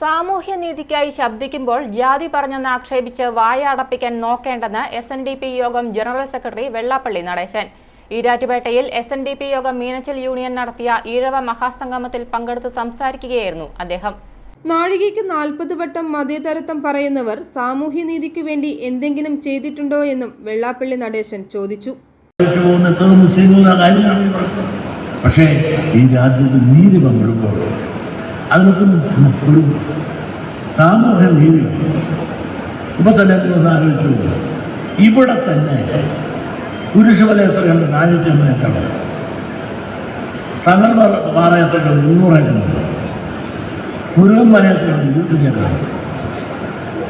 സാമൂഹ്യനീതിക്കായി ശബ്ദിക്കുമ്പോൾ ജാതി പറഞ്ഞെന്ന് ആക്ഷേപിച്ച് വായ അടപ്പിക്കാൻ നോക്കേണ്ടെന്ന് എസ് എൻ ഡി പി യോഗം ജനറൽ സെക്രട്ടറി വെള്ളാപ്പള്ളി നടേശൻ. ഈരാറ്റുപേട്ടയിൽ എസ് എൻ ഡി പി യോഗം മീനച്ചൽ യൂണിയൻ നടത്തിയ ഈഴവ മഹാസംഗമത്തിൽ പങ്കെടുത്ത് സംസാരിക്കുകയായിരുന്നു അദ്ദേഹം. നാഴികയ്ക്ക് നാൽപ്പത് വട്ടം മതേതരത്വം പറയുന്നവർ സാമൂഹ്യനീതിക്ക് വേണ്ടി എന്തെങ്കിലും ചെയ്തിട്ടുണ്ടോ എന്നും വെള്ളാപ്പള്ളി നടേശൻ ചോദിച്ചു. പക്ഷേ ഈ രാജ്യത്ത് നീതി പങ്കെടുക്കുമ്പോൾ അതിനൊക്കെ ഒരു സാമൂഹ്യ നീതി. ഇപ്പൊ തന്നെ ആലോചിച്ചു. ഇവിടെ തന്നെ കുരിശുമല എത്ര കണ്ട് നാനൂറ്റി അമ്പതിനേക്കാണ് തങ്ങൾ പാറ എത്രയുണ്ട് മുന്നൂറേക്കുണ്ട് മുരുകൻ മല എത്രയുണ്ട് ഇരുപത്തഞ്ചേക്കാണ്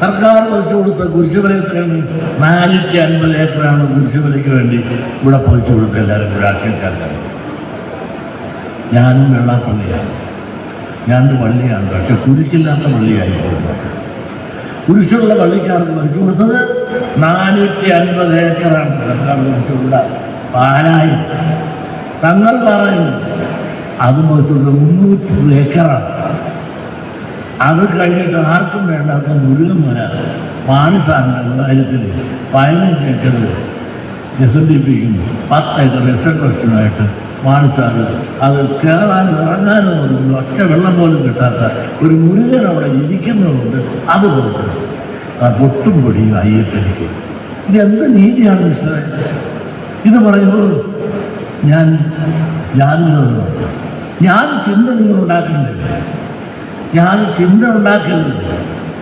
സർക്കാർ പതിച്ചു കൊടുത്ത കുരിശുമല എത്രയാണ് നാനൂറ്റി അൻപത് ഏക്കറാണ് കുരിശുമലയ്ക്ക് വേണ്ടി ഇവിടെ പതിച്ചു കൊടുത്ത എല്ലാവരും രാഷ്ട്രീയക്കാർക്കാണ് ഞാനും വെള്ളാപ്പള്ളിയാണ്. ഞാനൊരു പള്ളിയാണ് പക്ഷെ കുരിശില്ലാത്ത വള്ളിയായി കുരിശുള്ള പള്ളിക്കാർക്ക് മരിച്ചു കൊടുത്തത് നാനൂറ്റി അൻപത് ഏക്കറാണ് കൊടുത്ത പാലായും. തങ്ങൾ പാറായും അത് മറിച്ചുള്ള മുന്നൂറ്റി ഏക്കറാണ്. അത് കഴിഞ്ഞിട്ട് ആർക്കും വേണ്ടാത്ത മുഴുവൻ വര പാണിസാറിന്റെ കാര്യത്തിൽ പതിനഞ്ച് ഏക്കർ എസ് എൻ ഡി പിക്കും പത്ത് ഏക്കർ എസ് എൻ ട്രസ്റ്റിനുമായിട്ട് മാണിസാറ് അത് കയറാനും ഇറങ്ങാനും ഒരു ഒറ്റ വെള്ളം പോലും കിട്ടാത്ത ഒരു മുരുകൻ അവിടെ ഇരിക്കുന്നതുകൊണ്ട് അത് കൊടുക്കണം ആ പൊട്ടും പൊടിയും അയ്യപ്പനിക്ക്. ഇത് എന്ത് നീതിയാണ് മിസ്റ്ററെ? ഇത് പറയുമ്പോൾ ഞാൻ ഞാൻ ഞാൻ ചിന്ത നിങ്ങൾ ഉണ്ടാക്കുന്നില്ല ഞാൻ ചിന്ത ഉണ്ടാക്കുന്നില്ല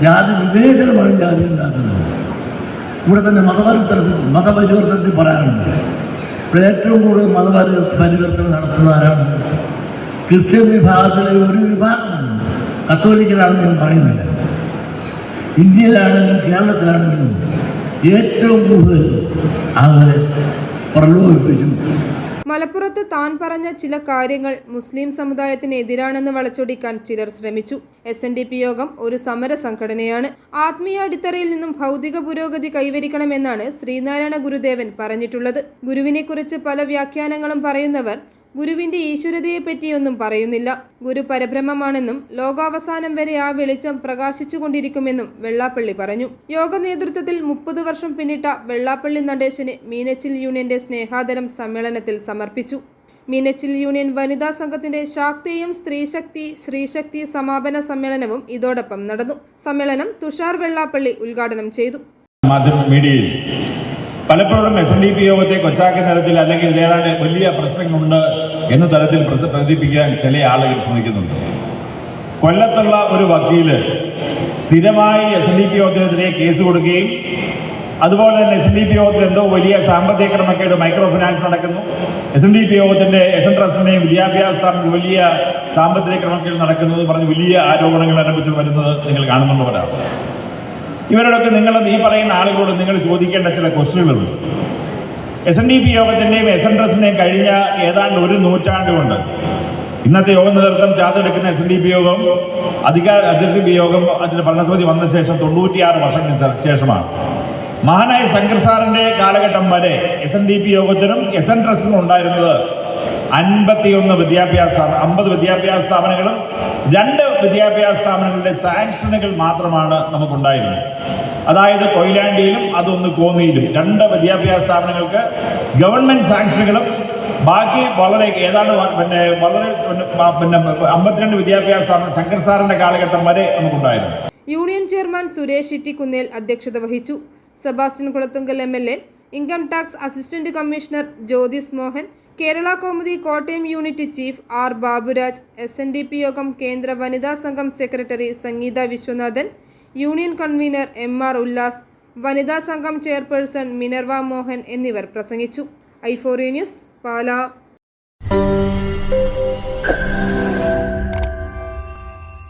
ജാതി വിവേചനമാണ് ജാതി ഉണ്ടാക്കുന്നത്. ഇവിടെ തന്നെ മതപരിവർത്തനത്തിൽ മതപരിവർത്തനത്തിൽ പറയാറുണ്ട്. ഏറ്റവും കൂടുതൽ മതപരി പരിവർത്തനം നടത്തുന്ന ആരാണ്? ക്രിസ്ത്യൻ വിഭാഗത്തിലെ ഒരു വിഭാഗം. കത്തോലിക്കലാണെന്ന് ഞാൻ പറയുന്നില്ല. ഇന്ത്യയിലാണെങ്കിലും കേരളത്തിലാണെങ്കിലും ഏറ്റവും കൂടുതൽ അത് പ്രലോഭിപ്പിച്ചു. മലപ്പുറത്ത് താൻ പറഞ്ഞ ചില കാര്യങ്ങൾ മുസ്ലിം സമുദായത്തിന് എതിരാണെന്ന് വളച്ചൊടിക്കാൻ ചിലർ ശ്രമിച്ചു. എസ് എൻ ഡി പി യോഗം ഒരു സമര സംഘടനയാണ്. ആത്മീയ അടിത്തറയിൽ നിന്നും ഭൗതിക പുരോഗതി കൈവരിക്കണമെന്നാണ് ശ്രീനാരായണ ഗുരുദേവൻ പറഞ്ഞിട്ടുള്ളത്. ഗുരുവിനെക്കുറിച്ച് പല വ്യാഖ്യാനങ്ങളും പറയുന്നവർ ഗുരുവിന്റെ ഈശ്വരതയെപ്പറ്റിയൊന്നും പറയുന്നില്ല. ഗുരു പരബ്രഹ്മമാണെന്നും ലോകാവസാനം വരെ ആ വെളിച്ചം പ്രകാശിച്ചുകൊണ്ടിരിക്കുമെന്നും വെള്ളാപ്പള്ളി പറഞ്ഞു. യോഗ നേതൃത്വത്തിൽ മുപ്പത് വർഷം പിന്നിട്ട വെള്ളാപ്പള്ളി നടേശന് മീനച്ചിൽ യൂണിയന്റെ സ്നേഹാദരം സമ്മേളനത്തിൽ സമർപ്പിച്ചു. മീനച്ചിൽ യൂണിയൻ വനിതാ സംഘത്തിന്റെ ശാക്തിയും സ്ത്രീശക്തി ശ്രീശക്തി സമാപന സമ്മേളനവും ഇതോടൊപ്പം നടന്നു. സമ്മേളനം തുഷാർ വെള്ളാപ്പള്ളി ഉദ്ഘാടനം ചെയ്തു. മീഡിയയിൽ പലപ്പോഴും എസ് എൻ ഡി പി യോഗത്തെ കൊച്ചാക്കി തരത്തിൽ അല്ലെങ്കിൽ ഏതാണ്ട് വലിയ പ്രശ്നങ്ങളുണ്ട് എന്ന തരത്തിൽ പ്രതിപ്പിക്കാൻ ചില ആളുകൾ ശ്രമിക്കുന്നുണ്ട്. കൊല്ലത്തുള്ള ഒരു വക്കീൽ സ്ഥിരമായി എസ് ഡി പി യോഗത്തിനെതിരെ കേസ് കൊടുക്കുകയും അതുപോലെ തന്നെ എസ് ഡി പി യോഗത്തിൽ എന്തോ വലിയ സാമ്പത്തിക ക്രമക്കേട് മൈക്രോ ഫിനാൻസ് നടക്കുന്നു. എസ് എൻ ഡി പി യോഗത്തിന്റെ എസ് എൻ ട്രസ്റ്റിന്റെയും വിദ്യാഭ്യാസ വലിയ സാമ്പത്തിക ക്രമക്കേട് നടക്കുന്നത് പറഞ്ഞ് വലിയ ആരോപണങ്ങൾ ആരംഭിച്ചു വരുന്നത് നിങ്ങൾ കാണുന്നുള്ളവരാണ്. ഇവരോടൊക്കെ നിങ്ങൾ ഈ പറയുന്ന ആളുകളോട് നിങ്ങൾ ചോദിക്കേണ്ട ചില ക്വസ്റ്റ്യനുകളുണ്ട് എസ് എൻ ഡി പി യോഗത്തിന്റെയും എസ് എൻ ട്രസ്റ്റിന്റെയും കഴിഞ്ഞ ഏതാണ്ട് ഒരു നൂറ്റാണ്ട് കൊണ്ട് ഇന്നത്തെ യോഗ നേതൃത്വം ചാർത്തെടുക്കുന്ന എസ് ഡി പി യോഗം അധികാര അതിർത്തി പി യോഗം അതിന്റെ ഭരണസമിതി വന്ന ശേഷം തൊണ്ണൂറ്റിയാറ് വർഷത്തിന് ശേഷമാണ്. മഹാനായ ശങ്കർ സാറിന്റെ കാലഘട്ടം വരെ എസ് എൻ ഡി പി യോഗത്തിനും എസ് എൻ ട്രസ്റ്റിനും ഉണ്ടായിരുന്നത് അൻപത്തിയൊന്ന് വിദ്യാഭ്യാസ അമ്പത് വിദ്യാഭ്യാസ സ്ഥാപനങ്ങളും രണ്ട് വിദ്യാഭ്യാസ സ്ഥാപനങ്ങളുടെ സാങ്ഷനുകൾ മാത്രമാണ് നമുക്കുണ്ടായിരുന്നത്. അതായത് കൊയിലാണ്ടിയിലും അതൊന്ന് കോന്നിയിലും. രണ്ട് വിദ്യാഭ്യാസ സ്ഥാപനങ്ങൾക്ക് ഗവൺമെന്റ് സാങ്ഷനുകളും ബാക്കി വളരെ ഏതാണ്ട് പിന്നെ വളരെ പിന്നെ അമ്പത്തിരണ്ട് വിദ്യാഭ്യാസ സ്ഥാപനം ശങ്കർ സാറിന്റെ കാലഘട്ടം വരെ നമുക്കുണ്ടായിരുന്നു. യൂണിയൻ ചെയർമാൻ സുരേഷ് ഇറ്റിക്കുന്നേൽ അധ്യക്ഷത വഹിച്ചു. Sebastian Kulathunkal M L A income tax assistant commissioner Jyothis Mohan Kerala Kaumudi Kottayam unit chief R Baburaj S N D P യോഗം കേന്ദ്ര വനിതാ സംഘം secretary Sangeetha Viswanathan union convener M R Ullas വനിതാ സംഘം chairperson Minerva Mohan എന്നിവർ പ്രസംഗിച്ചു. ഐഫോറി news Pala.